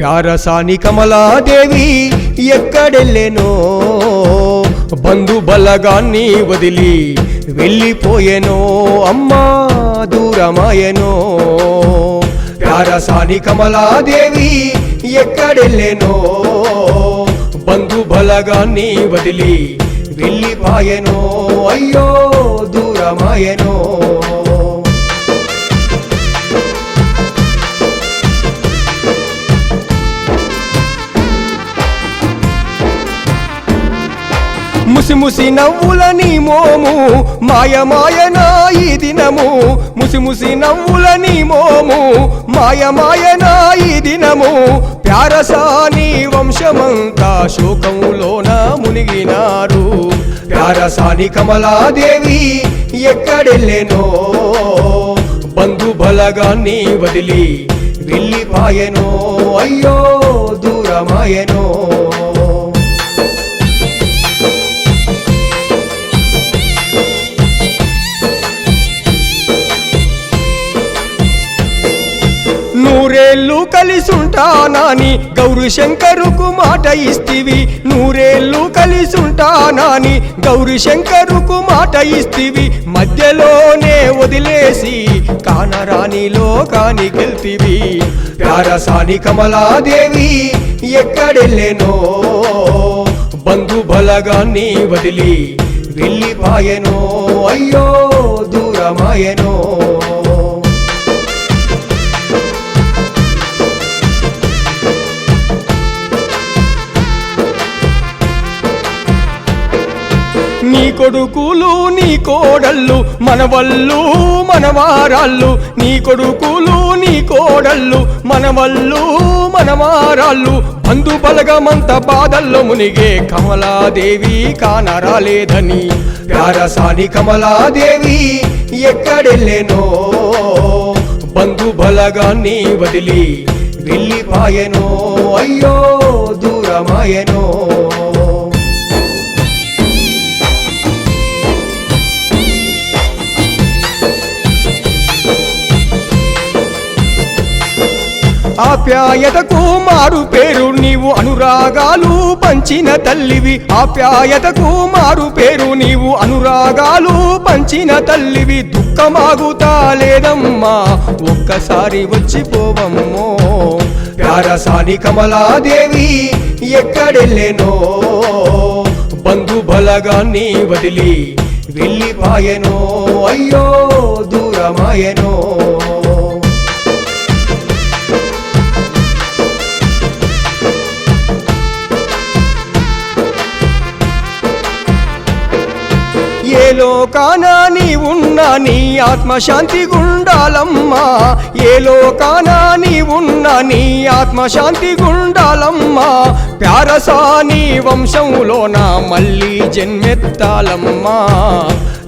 ప్యారసాని కమలాదేవి ఎక్కడెళ్ళెనో? బంధు బలగాన్ని వదిలి వెళ్ళిపోయెనో? అమ్మా దూరమాయెనో? ప్యారసాని కమలాదేవి ఎక్కడెళ్ళెనో? బంధు బలగాన్ని వదిలి వెళ్ళిపాయెనో? అయ్యో దూరమాయెనో? ముసి ముసి నవ్వులని మోము మాయ మాయనా ఈ దినము. ముసి ముసి నవ్వులని మోము మాయ మాయనా ఈ దినము. ప్యారసాని వంశమంతా శోకములోన మునిగినారు. ప్యారసాని కమలాదేవి ఎక్కడెళ్ళెనో? బంధు బలగాన్ని వదిలి వెళ్ళిపాయెనో? అయ్యో దూరమాయెనో? నూరేళ్ళు కలిసుంటానాని గౌరు శంకరుకు మాట ఇస్తివి. నూరేళ్ళు కలిసుంటానాని గౌరు శంకరుకు మాట ఇస్తివి. మధ్యలోనే వదిలేసి కానరాని లోకాని గెల్తివి. రారసాని కమలాదేవి ఎక్కడెళ్ళెనో? బంధు బలగాన్ని వదిలి వెళ్ళిపాయనో? అయ్యో దూరమాయెనో? నీ కొడుకులు నీ కోడళ్ళు మనవళ్ళు మనవారాళ్ళు నీ కొడుకులు నీ కోడళ్ళు మనవళ్ళు మనవారాళ్ళు బంధు బలగమంత బాధల్లో మునిగే కమలాదేవి కానరాలేదని. ప్యారసాని కమలాదేవి ఎక్కడెళ్ళెనో? బంధు బలగాన్ని వదిలి వెళ్ళిపాయనో? అయ్యో దూరమాయనో? ఆప్యాయతకు మారు పేరు నీవు అనురాగాలు పంచిన తల్లివి. ఆప్యాయతకు మారు పేరు నీవు అనురాగాలు పంచిన తల్లివి. దుఃఖమాగుతా లేదమ్మా ఒక్కసారి వచ్చిపోవమ్మో. రారసాని కమలాదేవి ఎక్కడెళ్ళెనో? బంధు బలగాన్ని వదిలి వెళ్ళిపాయనో? అయ్యో దూరమాయెనో? ఏ లోకాన నీ ఉన్నా నీ ఆత్మశాంతి గుండాలమ్మా. ఏ లోకాన నీ ఉన్నా నీ ఆత్మశాంతి గుండాలమ్మా. ప్యారసాని వంశంలోన మళ్ళీ జన్మెత్తాలమ్మా.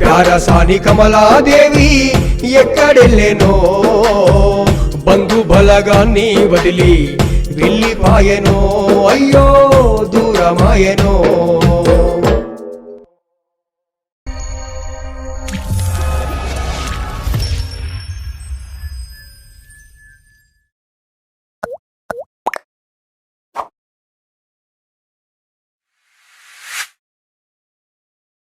ప్యారసాని కమలాదేవి ఎక్కడెళ్ళెనో. బంధు బలగాన్ని వదిలి వెళ్ళిపాయెనో. అయ్యో దూరమాయెనో.